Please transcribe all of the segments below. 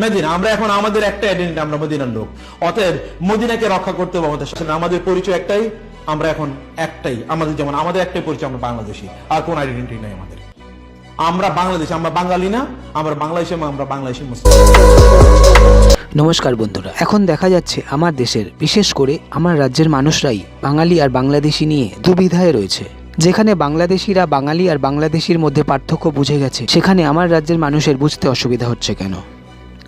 Medina, আমরা এখন আমাদের একটা আইডেন্টি আমরা মদিনার লোক। অতএব মদিনাকে রক্ষা করতে হবে আমাদের সাথে। আমাদের পরিচয় একটাই, আমরা এখন একটাই। আমাদের যেমন আমাদের একটাই পরিচয়, আমরা বাংলাদেশি। আর কোন আইডেন্টি নাই আমাদের। আমরা বাংলাদেশ, আমরা বাঙালি না, আমরা বাংলাদেশি আমরা বাংলাদেশি মুসলিম। নমস্কার বন্ধুরা, এখন দেখা যাচ্ছে আমার দেশের, বিশেষ করে আমার রাজ্যের মানুষরাই বাঙালি আর বাংলাদেশি নিয়ে দুবিধায় রয়েছে। যেখানে বাংলাদেশিরা বাঙালি আর বাংলাদেশির মধ্যে পার্থক্য বুঝে গেছে, সেখানে আমার রাজ্যের মানুষের বুঝতে অসুবিধা হচ্ছে কেন?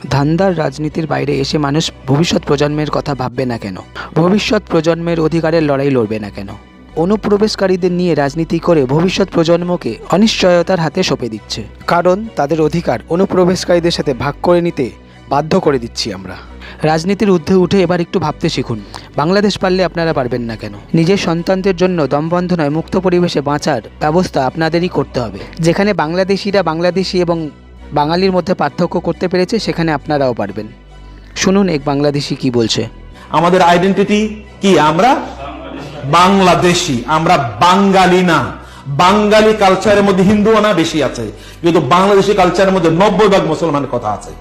ধান্দার রাজনীতির বাইরে এসে মানুষ ভবিষ্যৎ প্রজন্মের কথা ভাববে না কেন? ভবিষ্যৎ প্রজন্মের অধিকারের লড়াই লড়বে না কেন? অনুপ্রবেশকারীদের নিয়ে রাজনীতি করে ভবিষ্যৎ প্রজন্মকে অনিশ্চয়তার হাতে সঁপে দিচ্ছে। কারণ তাদের অধিকার অনুপ্রবেশকারীদের সাথে ভাগ করে নিতে বাধ্য করে দিচ্ছি আমরা। রাজনীতির ঊর্ধ্বে উঠে এবার একটু ভাবতে শিখুন। বাংলাদেশ পারলে আপনারা পারবেন না কেন? নিজের সন্তানদের জন্য দমবন্ধ নয় মুক্ত পরিবেশে বাঁচার ব্যবস্থা আপনাদেরই করতে হবে। যেখানে বাংলাদেশিরা বাংলাদেশি এবং বাঙালির মধ্যে পার্থক্য করতে পেরেছে, সেখানে আপনারাও পারবেন। শুনুন এক বাংলাদেশি কি বলছে। আমাদের আইডেন্টিটি কি? আমরা বাংলাদেশি, আমরা বাঙালি না। বাঙালি কালচারের মধ্যে হিন্দু না বেশি আছে, কিন্তু বাংলাদেশি কালচারের মধ্যে নব্বই ভাগ মুসলমানের কথা আছে।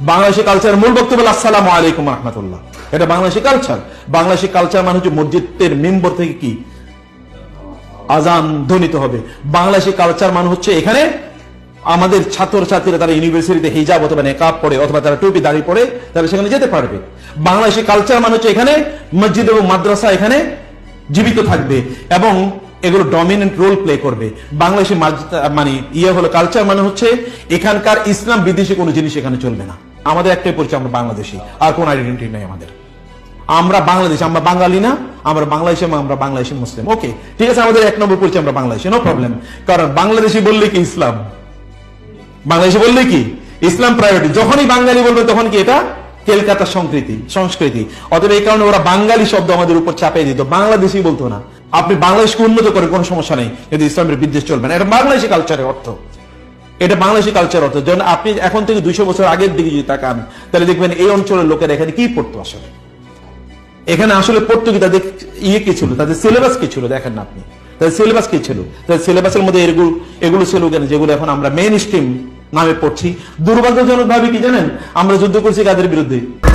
বাংলাদেশি কালচারের মূল বক্তব্য আসসালাম আলাইকুম রহমতুল্লাহ। এটা বাংলাদেশি কালচার বাংলাদেশি কালচার মানে হচ্ছে মসজিদের মেম্বর থেকে কি? আজান ধ্বনিত হবে। বাংলাদেশি কালচার মানে হচ্ছে এখানে আমাদের ছাত্র ছাত্রীরা তারা ইউনিভার্সিটিতে হিজাব অথবা নেকাব পড়ে অথবা তারা টুপি দাঁড়িয়ে পড়ে তারা সেখানে যেতে পারবে। বাংলাদেশি কালচার মানে হচ্ছে এখানে মসজিদ এবং মাদ্রাসা এখানে জীবিত থাকবে এবং এগুলো ডমিনেন্ট রোল প্লে করবে। বাংলাদেশি মানে ইয়ে হলো কালচার মানে হচ্ছে এখানকার ইসলাম বিদেশি কোনো জিনিস এখানে চলবে না। আমাদের একটাই পরিচয়, আমরা বাংলাদেশি। আর কোন আইডেন্টি নেই আমাদের। আমরা বাংলাদেশ, আমরা বাঙালি না, আমরা বাংলাদেশি এবং আমরা বাংলাদেশি মুসলিম। ওকে ঠিক আছে, আমাদের এক নম্বর পরিচয়, আমরা বাংলাদেশি নো প্রবলেম কারণ বাংলাদেশি বললে কি ইসলাম? বাংলাদেশি বললে কি? ইসলাম প্রায়োরিটি যখনই বাঙালি বলবে তখন কি এটা? কলকাতা সংস্কৃতি সংস্কৃতি। অতএব এই কারণে ওরা বাঙালি শব্দ আমাদের উপর চাপিয়ে দিত। বাংলাদেশি বলতো না। আপনি বাংলাদেশকে উন্নত করে কোনো সমস্যা নেই কিন্তু ইসলামের বিদ্বেষ চলবে না। এটা বাংলাদেশি কালচারের অর্থ। এটা বাংলাদেশি কালচার অর্থ। যেমন আপনি এখন থেকে দুইশো বছর আগের দিকে যদি তাকান, তাহলে দেখবেন এই অঞ্চলের লোকেরা এখানে কি পড়তো আসলে? এখানে আসলে পড়তো কি তাদের ইয়ে কি ছিল? তাদের সিলেবাস কি ছিল? দেখেন না আপনি। তাদের সিলেবাস কি ছিল? তাদের সিলেবাসের মধ্যে এগুলো এগুলো ছিল কেন? যেগুলো এখন আমরা মেন স্ট্রিম নামে পড়ছি। দুর্ভাগ্যজনক ভাবে কি জানেন? আমরা যুদ্ধ করছি কাদের বিরুদ্ধে?